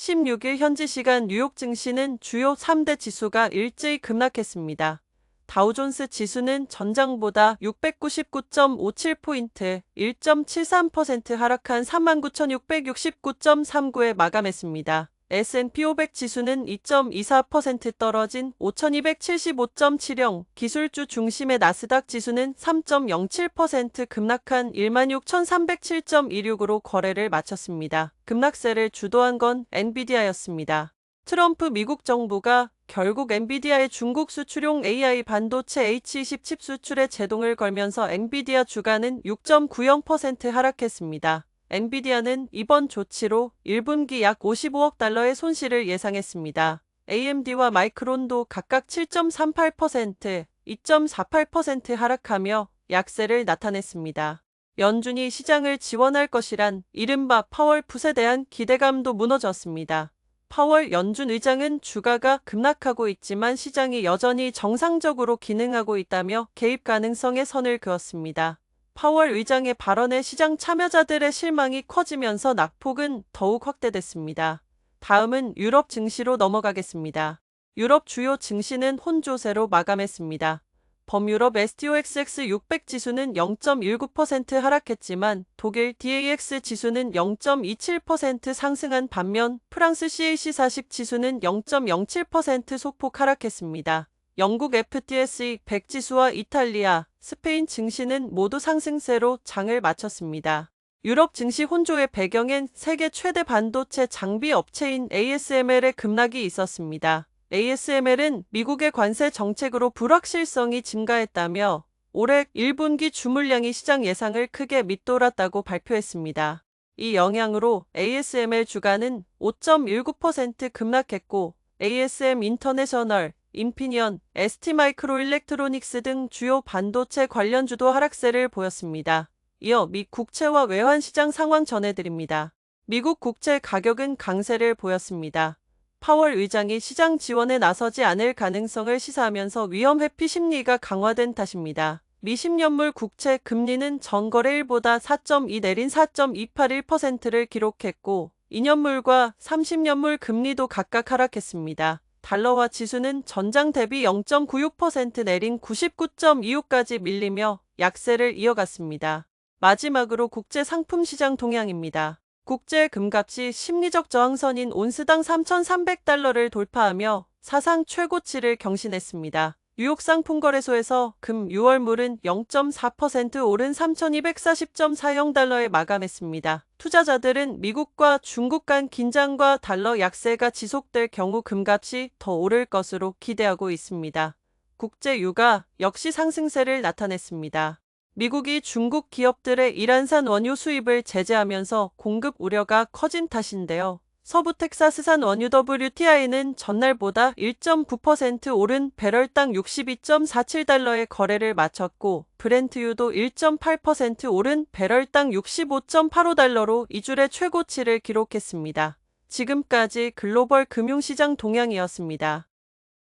16일 현지 시간 뉴욕 증시는 주요 3대 지수가 일제히 급락했습니다. 다우존스 지수는 전장보다 699.57포인트, 1.73% 하락한 39,669.39에 마감했습니다. S&P 500 지수는 2.24% 떨어진 5,275.70, 기술주 중심의 나스닥 지수는 3.07% 급락한 16,307.26으로 거래를 마쳤습니다. 급락세를 주도한 건 엔비디아였습니다. 트럼프 미국 정부가 결국 엔비디아의 중국 수출용 AI 반도체 H20 칩 수출에 제동을 걸면서 엔비디아 주가는 6.90% 하락했습니다. 엔비디아는 이번 조치로 1분기 약 55억 달러의 손실을 예상했습니다. AMD와 마이크론도 각각 7.38%, 2.48% 하락하며 약세를 나타냈습니다. 연준이 시장을 지원할 것이란 이른바 파월 풋에 대한 기대감도 무너졌습니다. 파월 연준 의장은 주가가 급락하고 있지만 시장이 여전히 정상적으로 기능하고 있다며 개입 가능성에 선을 그었습니다. 파월 의장의 발언에 시장 참여자들의 실망이 커지면서 낙폭은 더욱 확대됐습니다. 다음은 유럽 증시로 넘어가겠습니다. 유럽 주요 증시는 혼조세로 마감했습니다. 범유럽 STOXX 600 지수는 0.19% 하락했지만 독일 DAX 지수는 0.27% 상승한 반면 프랑스 CAC 40 지수는 0.07% 소폭 하락했습니다. 영국 FTSE 100 지수와 이탈리아, 스페인 증시는 모두 상승세로 장을 마쳤습니다. 유럽 증시 혼조의 배경엔 세계 최대 반도체 장비 업체인 ASML의 급락이 있었습니다. ASML은 미국의 관세 정책으로 불확실성이 증가했다며 올해 1분기 주물량이 시장 예상을 크게 밑돌았다고 발표했습니다. 이 영향으로 ASML 주가는 5.19% 급락했고 ASM 인터내셔널, 인피니언, ST마이크로 일렉트로닉스 등 주요 반도체 관련 주도 하락세를 보였습니다. 이어 미 국채와 외환 시장 상황 전해드립니다. 미국 국채 가격은 강세를 보였습니다. 파월 의장이 시장 지원에 나서지 않을 가능성을 시사하면서 위험 회피 심리가 강화된 탓입니다. 미 10년물 국채 금리는 전거래일보다 4.2 내린 4.281%를 기록했고 2년물과 30년물 금리도 각각 하락했습니다. 달러화 지수는 전장 대비 0.96% 내린 99.26까지 밀리며 약세를 이어갔습니다. 마지막으로 국제 상품 시장 동향입니다. 국제 금값이 심리적 저항선인 온스당 3,300달러를 돌파하며 사상 최고치를 경신했습니다. 뉴욕 상품거래소에서 금 6월물은 0.4% 오른 3,240.40달러에 마감했습니다. 투자자들은 미국과 중국 간 긴장과 달러 약세가 지속될 경우 금값이 더 오를 것으로 기대하고 있습니다. 국제 유가 역시 상승세를 나타냈습니다. 미국이 중국 기업들의 이란산 원유 수입을 제재하면서 공급 우려가 커진 탓인데요. 서부 텍사스산 원유 WTI는 전날보다 1.9% 오른 배럴당 62.47달러의 거래를 마쳤고 브렌트유도 1.8% 오른 배럴당 65.85달러로 이주의 최고치를 기록했습니다. 지금까지 글로벌 금융시장 동향이었습니다.